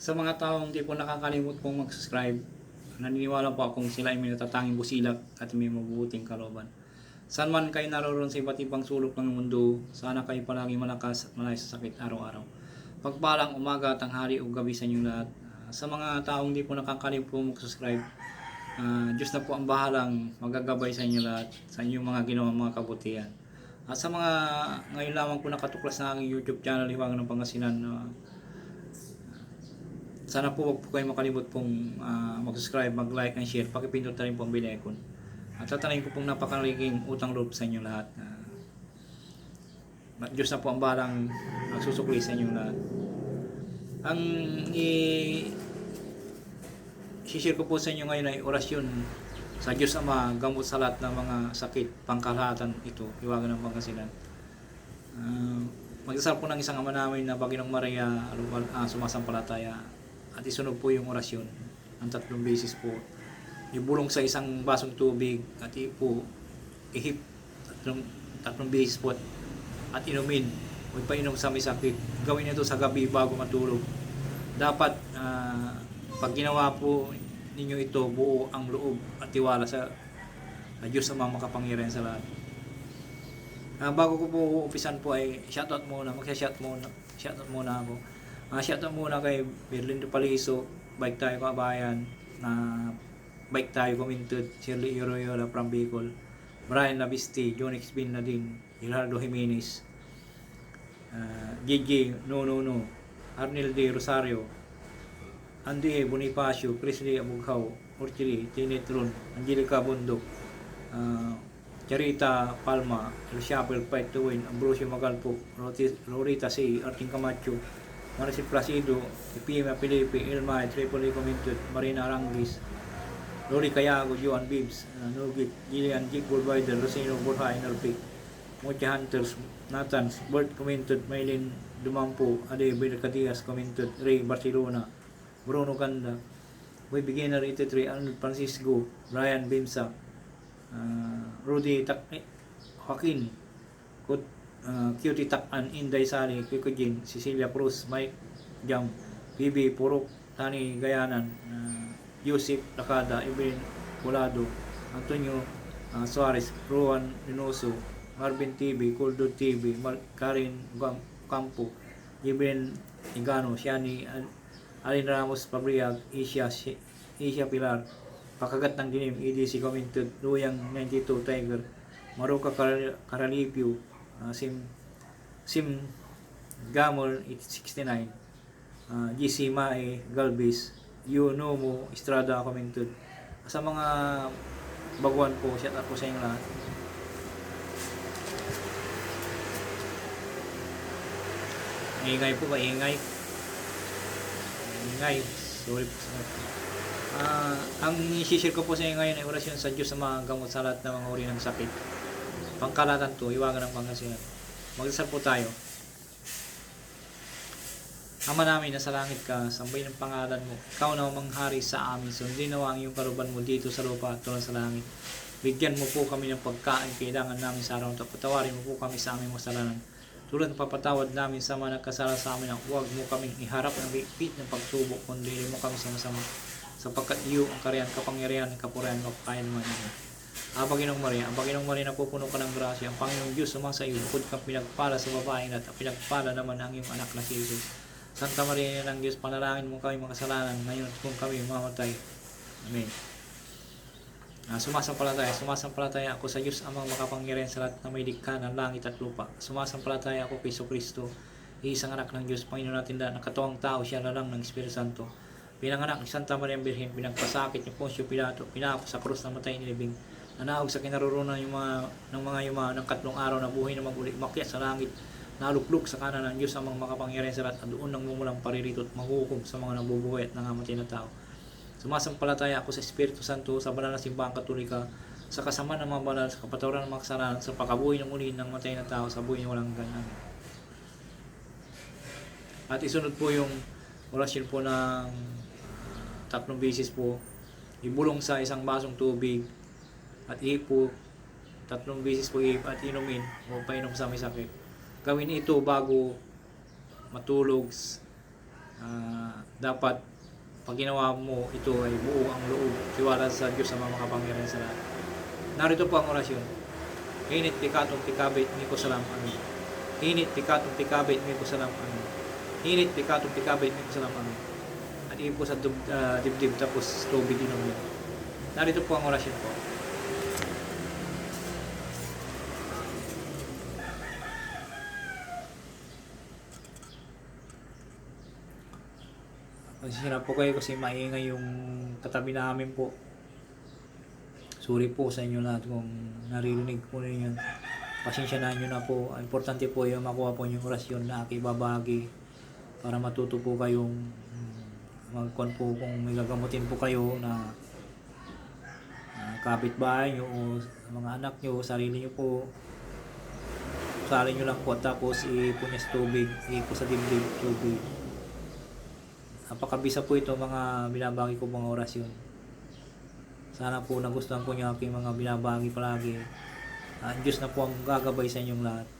Sa mga taong hindi po nakakalimot pong mag-subscribe, naniniwala po akong sila ay may natatanging busilak at may mabubuting kalooban. Saan man kayo naroon sa iba't ibang sulok ng mundo, sana kayo palagi malakas at malay sa sakit araw-araw. Pagpalang umaga, tanghali o gabi sa inyong lahat. Ah, sa mga taong hindi po nakakalimot po mag-subscribe, ah, Diyos na po ang bahalang magagabay sa inyo lahat sa inyong mga ginawang mga kabutihan. At sa mga ngayon lamang po nakatuklas na aking YouTube channel, Hiwagan ng Pangasinan, ah, sana po wag po kayo makalimot pong ah, mag-subscribe, mag-like, and share. Pakipindot na rin po ang bell icon. At tatanayin ko pong napakaliging utang loob sa inyo lahat. Uh, Diyos na po ang balang nagsusukli sa inyo lahat. Ang i share ko po sa inyo ngayon ay orasyon sa Diyos Ama, gamot sa lahat ng mga sakit, pangkalahatan ito, iwagan ng Pangasinan. Uh, magdasal po ng isang ama namin na Baginong Maria, uh, sumasampalataya at isunog po yung orasyon. Ang tatlong beses po. Ibulong sa isang basong tubig at ipo ihip. Tatlong, tatlong beses po. At, inumin. Huwag pa inom sa may sakit. Gawin ito sa gabi bago matulog. Dapat ah, pag ginawa po ninyo ito buo ang loob at tiwala sa, sa Diyos mga makapangyarihan sa lahat. Ah, bago ko po umpisan po ay shoutout muna, magsha-shout muna, shoutout muna ako. Ah, shoutout muna kay Berlindo Paliso, Bike Tayo Kabayan, na Bike Tayo Commented, Shirley Iroyola from Bicol, Brian Labisti, Jonix Bin Nadine, Gerardo Jimenez, ah, JJ No No No, Arnel De Rosario, Andy Bonifacio, Presley Abughaw, Orchili, Tinetron, Angelica Bundok, ah, Charita Palma, El Chapel Fight to Win, Ambrosio Magalpo, Rorita C, Arting Camacho, Maricel Placido, Ipima Felipe, Ilma, Tripoli Commented, Marina Arangis, Lori Cayago, Joan Bibbs, uh, Nugit, Gillian, Jake Bullwider, Rosino Borja, Inalpic, Mocha Hunters, Nathans, Bert Commented, Maylin Dumampo, Ade Bercadias Commented, Ray Barcelona, Bruno Ganda, Boy Beginner 83, Arnold Francisco, Brian Bimsa, uh, Rudy Tak eh, Joaquin, Kut, uh, Cutie Takan, Inday Sali, Kiko Jin, Cecilia Cruz, Mike Jam, Bibi Purok, Tani Gayanan, uh, Yusip Lakada, Evelyn Volado, Antonio uh, Suarez, Rowan Rinoso, Marvin TV, Kuldo TV, Mar Karin Campo, Jibril Igano, Shani Al- Alin Ramos Pabriag, Isha, Isha Pilar, Pakagat ng Dinim, EDC Commented, Luyang 92 Tiger, Maruka Kar- Karalipyo, uh, Sim Sim Gamol 869, uh, GC Mae Galvez, Yunomo Estrada Commented. Sa mga baguhan po, shout out po sa inyo lahat. Ingay po ba? Ingay. Ingay. Sorry po sa Ah, ang i-share ko po sa inyo ngayon ay orasyon sa Diyos sa mga gamot sa lahat ng mga uri ng sakit. Pangkalatan to, iwagan ng pangasinan. Magdasal po tayo. Ama namin, nasa langit ka, sambay ng pangalan mo. Ikaw na manghari sa amin. Sundin nawa ang iyong karuban mo dito sa lupa at tulad sa langit. Bigyan mo po kami ng pagkain kailangan namin sa araw. Patawarin mo po kami sa aming masalanan. Tulad ng papatawad namin sa mga nagkasala sa amin, ang huwag mo kaming iharap ng bigpit ng pagsubok, kundi mo kami sa masama. Sapagkat iyo ang kariyan, kapangyarihan, kapurihan, kapakayan naman namin. Ah, Panginoong Maria, ang Panginoong Maria na pupuno ka ng grasya, ang Panginoong Diyos sumasa iyo, bukod kang pinagpala sa babaeng at pinagpala naman ang iyong anak na si Jesus. Santa Maria ng Diyos, panalangin mo kami mga kasalanan, ngayon kung kami mamatay. Amen. Ah, sumasampalataya, sumasampalataya ako sa Diyos amang makapangyarihan sa lahat na may likha ng langit at lupa. Sumasampalataya ako kay Kristo, isang anak ng Diyos, Panginoon natin dahil nakatuwang tao siya lalang ng Espiritu Santo. Pinanganak ni Santa Maria Birhen, pinagpasakit ni Poncio Pilato, pinako sa krus na matay nilibing, nanaog sa kinarurunan yung mga, ng mga yuma ng katlong araw na buhay na maguli, makyat sa langit, nalukluk sa kanan ng Diyos amang makapangyarihan sa lahat at doon nang mumulang paririto at maghukom sa mga nabubuhay at nangamatay na tao. Sumasampalataya ako sa Espiritu Santo sa banal na simbahang katolika sa kasama ng mga banal, sa kapatawaran ng mga kasalanan, sa pakabuhay ng muli ng matay na tao sa buhay na walang. Amen. At isunod po yung orasyon po ng tatlong beses po ibulong sa isang basong tubig at ipo tatlong beses po ihip at inumin o painom sa may sakit. Gawin ito bago matulog, ah, dapat pag ginawa mo ito ay buo ang loob, tiwala sa Diyos sa mga makapangyarihan sa lahat. Narito po ang orasyon. Hinit pikatong pikabit ni ko salam amin. Hinit pikatong pikabit ni ko salam amin. Hinit pikatong pikabit ni ko salam amin. At ipo sa dub, ah, dibdib tapos tubig inom yun. Narito po ang orasyon po. Pasensya po kayo kasi maingay yung katabi namin po. Sorry po sa inyo lahat kung naririnig po ninyo. Pasensya na nyo na po. Importante po yung makuha po yung orasyon na akibabagi para matuto po kayong mm, magkon po kung may gagamutin po kayo na uh, kapitbahay nyo o mga anak nyo, sarili nyo po. Sali nyo lang po tapos ipo niya sa tubig, ipo sa dibdib tubig. Napakabisa po ito mga binabagi ko mga orasyon. Sana po nagustuhan po niyo aking mga binabagi palagi. Ang Diyos na po ang gagabay sa inyong lahat.